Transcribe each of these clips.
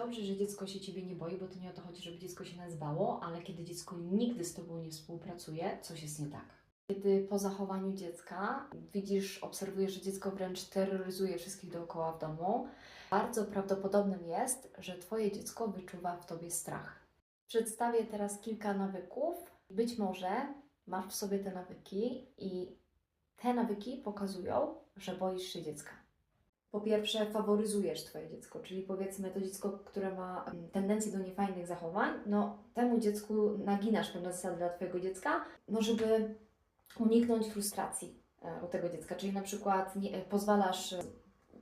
Dobrze, że dziecko się ciebie nie boi, bo to nie o to chodzi, żeby dziecko się nas bało, ale kiedy dziecko nigdy z tobą nie współpracuje, coś jest nie tak. Kiedy po zachowaniu dziecka widzisz, obserwujesz, że dziecko wręcz terroryzuje wszystkich dookoła w domu, bardzo prawdopodobnym jest, że twoje dziecko wyczuwa w tobie strach. Przedstawię teraz kilka nawyków. Być może masz w sobie te nawyki i te nawyki pokazują, że boisz się dziecka. Po pierwsze, faworyzujesz Twoje dziecko, czyli powiedzmy to dziecko, które ma mm, tendencję do niefajnych zachowań, no temu dziecku naginasz pewne zasady dla Twojego dziecka, no żeby uniknąć frustracji e, u tego dziecka, czyli na przykład nie, e, pozwalasz e,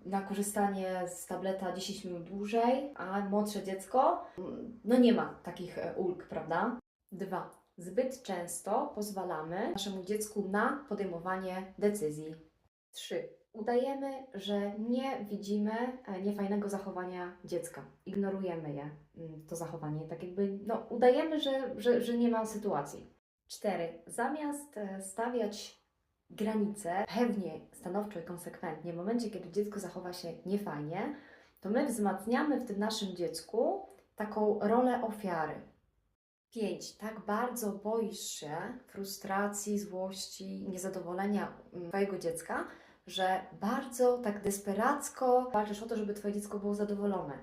na korzystanie z tableta 10 minut dłużej, a młodsze dziecko mm, no nie ma takich ulg, prawda? Dwa. Zbyt często pozwalamy naszemu dziecku na podejmowanie decyzji. 3. Udajemy, że nie widzimy e, niefajnego zachowania dziecka. Ignorujemy je, mm, to zachowanie. Tak jakby, no, udajemy, że, że, że nie ma sytuacji. 4. Zamiast e, stawiać granice pewnie, stanowczo i konsekwentnie, w momencie, kiedy dziecko zachowa się niefajnie, to my wzmacniamy w tym naszym dziecku taką rolę ofiary. 5. Tak bardzo boisz się frustracji, złości, niezadowolenia mm, Twojego dziecka, że bardzo tak desperacko walczysz o to, żeby Twoje dziecko było zadowolone.